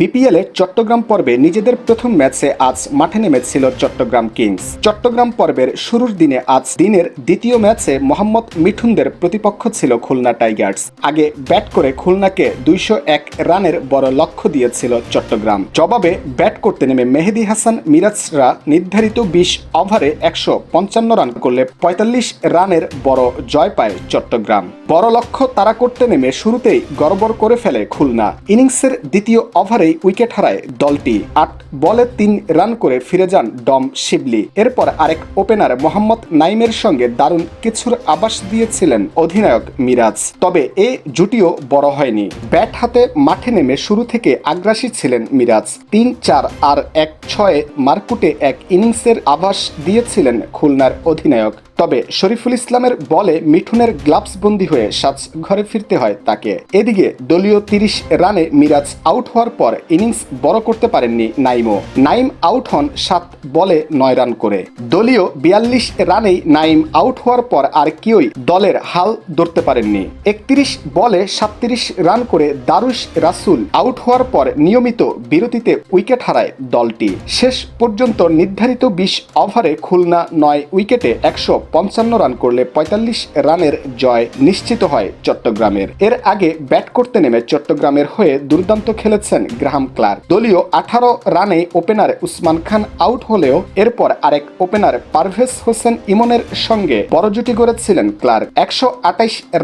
বিপিএলে চট্টগ্রাম পর্বে নিজেদের প্রথম ম্যাচে আজ মাঠে নেমেছিল চট্টগ্রাম কিংস। চট্টগ্রাম পর্বের শুরুর দিনে আজ দিনের দ্বিতীয় ম্যাচে মোহাম্মদ মিঠুনদের প্রতিপক্ষ ছিল খুলনা টাইগার্স। আগে ব্যাট করে খুলনাকে দুইশো এক রানের বড় লক্ষ্য দিয়েছিল চট্টগ্রাম। জবাবে ব্যাট করতে নেমে মেহেদি হাসান মিরাজরা নির্ধারিত বিশ ওভারে একশো পঞ্চান্ন রান করলে পঁয়তাল্লিশ রানের বড় জয় পায় চট্টগ্রাম। বড় লক্ষ্য তারা করতে নেমে শুরুতেই গড়বড় করে ফেলে খুলনা। ইনিংসের দ্বিতীয় ওভারেই উইকেট হারায় দলটি। আট বলে তিন রান করে ফিরে যান ডম শিবলি। এরপর আরেক ওপেনার মোহাম্মদ নাইমের সঙ্গে দারুণ কিছুর আবাস দিয়েছিলেন অধিনায়ক মিরাজ। তবে এ জুটিও বড় হয়নি। ব্যাট হাতে মাঠে নেমে শুরু থেকে আগ্রাসী ছিলেন মিরাজ। তিন চার আর এক ছয়ে মারকুটে এক ইনিংসের আভাস দিয়েছিলেন খুলনার অধিনায়ক। তবে শরীফুল ইসলামের বলে মিঠুনের গ্লাভস বন্দি হয়ে সাজ ঘরে ফিরতে হয় তাকে। এদিকে দলীয় তিরিশ রানে মিরাজ আউট হওয়ার পর ইনিংস বড় করতে পারেননি নাইমও নাইম আউট হন সাত বলে নয় রান করে। দলীয় বিয়াল্লিশ রানেই নাইম আউট হওয়ার পর আর কেউই দলের হাল ধরতে পারেননি। একত্রিশ বলে সাতত্রিশ রান করে দারুশ রাসুল আউট হওয়ার পর নিয়মিত বিরতিতে উইকেট হারায় দলটি। শেষ পর্যন্ত নির্ধারিত বিশ ওভারে খুলনা নয় উইকেটে একশো পঞ্চান্ন রান করলে পঁয়তাল্লিশ রানের জয় নিশ্চিত হয় চট্টগ্রামের। এর আগে ব্যাট করতে নেমে চট্টগ্রামের হয়ে দুর্দান্ত খেলেছেন গ্রাহাম ক্লার্ক। দলীয় আঠারো রানে ওপেনার উসমান খান আউট হলেও এরপর আরেক ওপেনার পারভেজ হোসেন ইমনের সঙ্গে বড় জুটি গড়েছিলেন ক্লার্ক। একশো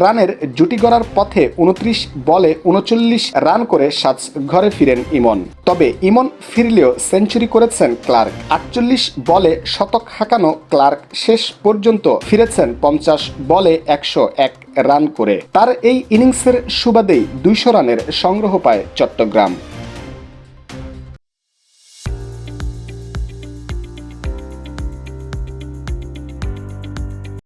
রানের জুটি গড়ার পথে উনত্রিশ বলে উনচল্লিশ রান করে সাজ ঘরে ফিরেন ইমন। তবে ইমন ফিরলেও সেঞ্চুরি করেছেন ক্লার্ক। আটচল্লিশ বলে শতক হাঁকানো ক্লার্ক শেষ পর্যন্ত ফিরেছেন পঞ্চাশ বলে একশো এক রান করে। তার এই ইনিংসের সুবাদেই দুইশো রানের সংগ্রহ পায় চট্টগ্রাম।